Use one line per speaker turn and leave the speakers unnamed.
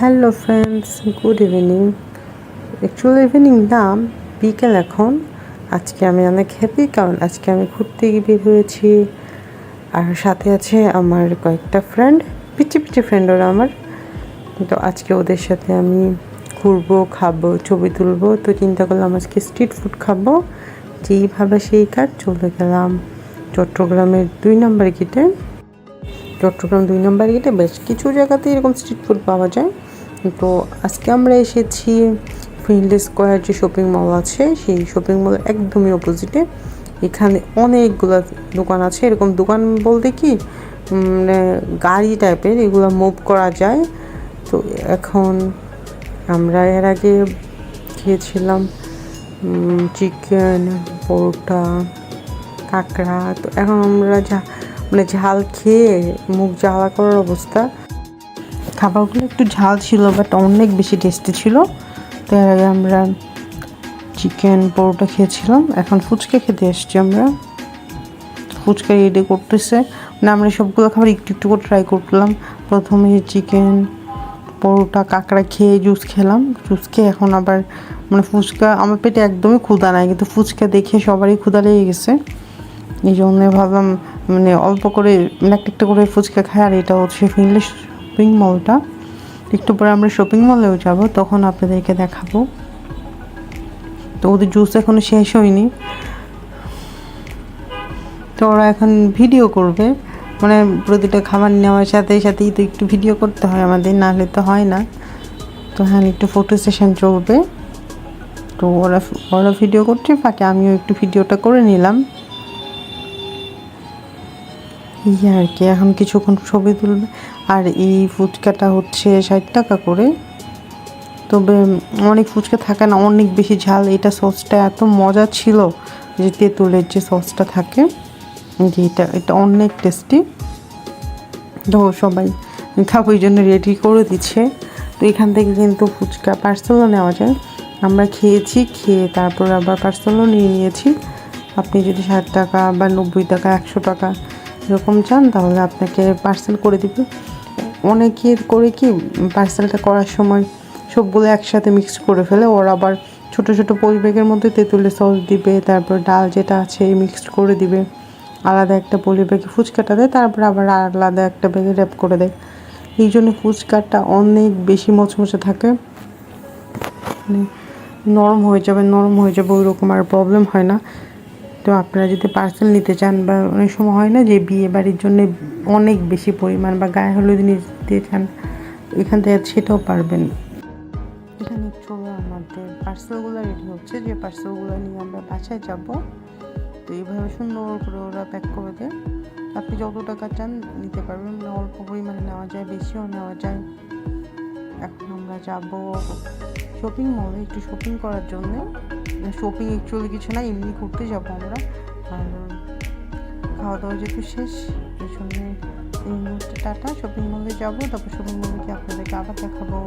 Hello friends good evening actually evening না, বিকেল এখন। আজকে আমি অনেক হ্যাপি কারণ আজকে আমি ঘুরতে গিয়ে বের হয়েছি। আর সাথে আছে আমার কয়েকটা ফ্রেন্ড পিচি পিচি ফ্রেন্ড ওরা আমার। তো আজকে ওদের সাথে আমি ঘুরবো, খাব, ছবি তুলবো। তো চিন্তা করলাম আজকে স্ট্রিট ফুড খাব। যেইভাবে সেই কাজ, চলে গেলাম। চট্টগ্রামের দুই নম্বর গেটে চট্টগ্রাম দুই নম্বর গেটে বেশ কিছু জায়গাতে এরকম স্ট্রিট ফুড পাওয়া যায়। তো আজকে আমরা এসেছি ফিল্ড স্কোয়ার যে শপিং মল আছে, সেই শপিং মল একদমই অপোজিটে এখানে অনেকগুলো দোকান আছে। এরকম দোকান বলতে কি? মানে গাড়ি টাইপের এগুলো মুভ করা যায়। তো এখন আমরা এর আগে খেয়েছিলাম চিকেন পরোটা, কাঁকড়া। তো এখন আমরা যা মানে ঝাল খেয়ে মুখ জ্বালা করার অবস্থা। খাবারগুলো একটু ঝাল ছিল বাট অনেক বেশি টেস্টি ছিল। তো এর আগে আমরা চিকেন পরোটা খেয়েছিলাম। এখন ফুচকা খেতে এসছি আমরা। ফুচকা রেডি করতেছে। মানে আমরা সবগুলো খাবার একটু একটু করে ট্রাই করলাম। প্রথমে চিকেন পরোটা, কাঁকড়া খেয়ে জুস খেলাম। জুস খেয়ে এখন আবার মানে ফুচকা আমার পেটে একদমই ক্ষুধা নাই, কিন্তু ফুচকা দেখে সবারই ক্ষুধা লেগে গেছে। এই জন্য ভাবলাম মানে অল্প করে মানে একটা একটা করে ফুচকা খাই আর এটা হচ্ছে ফিনলে শপিং মলটা একটু পরে আমরা শপিং মলেও যাব, তখন আপনাদেরকে দেখাবো। তো ওদের জুস এখনও শেষ হয়নি। তো ওরা এখন ভিডিও করবে। মানে প্রতিটা খাবার নেওয়ার সাথে সাথেই তো একটু ভিডিও করতে হয় আমাদের, নাহলে তো হয় না। তো হ্যাঁ একটু ফটো সেশন চলবে। তো ওরা ওরা ভিডিও করছে ফাঁকে আমিও একটু ভিডিওটা করে নিলাম। ইয়ে আর কি, এখন কিছুক্ষণ ছবি তুলবে। আর এই ফুচকাটা হচ্ছে ষাট টাকা করে। তবে অনেক ফুচকা থাকে না, অনেক বেশি ঝাল। এটা সসটা এত মজা ছিল যে তেঁতুলের যে সসটা থাকে, যে এটা এটা অনেক টেস্টি তো সবাই খাব এই জন্য রেডি করে দিচ্ছে। তো এখান থেকে কিন্তু ফুচকা পার্সেলও নেওয়া যায়। আমরা খেয়েছি, খেয়ে তারপর আবার পার্সেলও নিয়ে নিয়েছি। আপনি যদি ষাট টাকা বা নব্বই টাকা, একশো টাকা এরকম চান, তাহলে আপনাকে পার্সেল করে দিবে। অনেকে করে কি পার্সেলটা করার সময় সবগুলো একসাথে মিক্স করে ফেলে, ওরা আবার ছোট ছোট পরিবেগের মধ্যে তেঁতুলের সস দিবে, তারপর ডাল যেটা আছে মিক্সড করে দিবে। আলাদা একটা পলিব্যাগে ফুচকাটা দেয়, তারপর আবার আলাদা একটা ব্যাগে র্যাপ করে দেয়। এই জন্য ফুচকাটা অনেক বেশি মচমচে থাকে। মানে নরম হয়ে যাবে, নরম হয়ে যাবে ওই রকম আর প্রবলেম হয় না। তো আপনারা যদি পার্সেল নিতে চান বা অনেক সময় হয় না যে বিয়ে বাড়ির জন্য অনেক বেশি পরিমাণ বা গায়ে হলুদ নিতে চান, এখান থেকে সেটাও পারবেন। এখানে চলে আমাদের পার্সেলগুলো রেডি হচ্ছে। যে পার্সেলগুলো নিয়ে আমরা বাসায় যাব, তো এইভাবে সুন্দর করে ওরা প্যাক করে দেয়। আপনি যত টাকা চান নিতে পারবেন মানে অল্প পরিমাণে নেওয়া যায়, বেশিও নেওয়া যায়। এখন আমরা যাব শপিং মলে একটু শপিং করার জন্য। শপিং অ্যাকচুয়ালি কিছু না, এমনি ঘুরতে যাব আমরা। আর খাওয়া দাওয়া যেহেতু শেষ, এই জন্য এই মুহূর্তে টাটা। শপিং মলে যাব, তারপর শপিং মলে গিয়ে আপনাদেরকে আবার দেখাবো।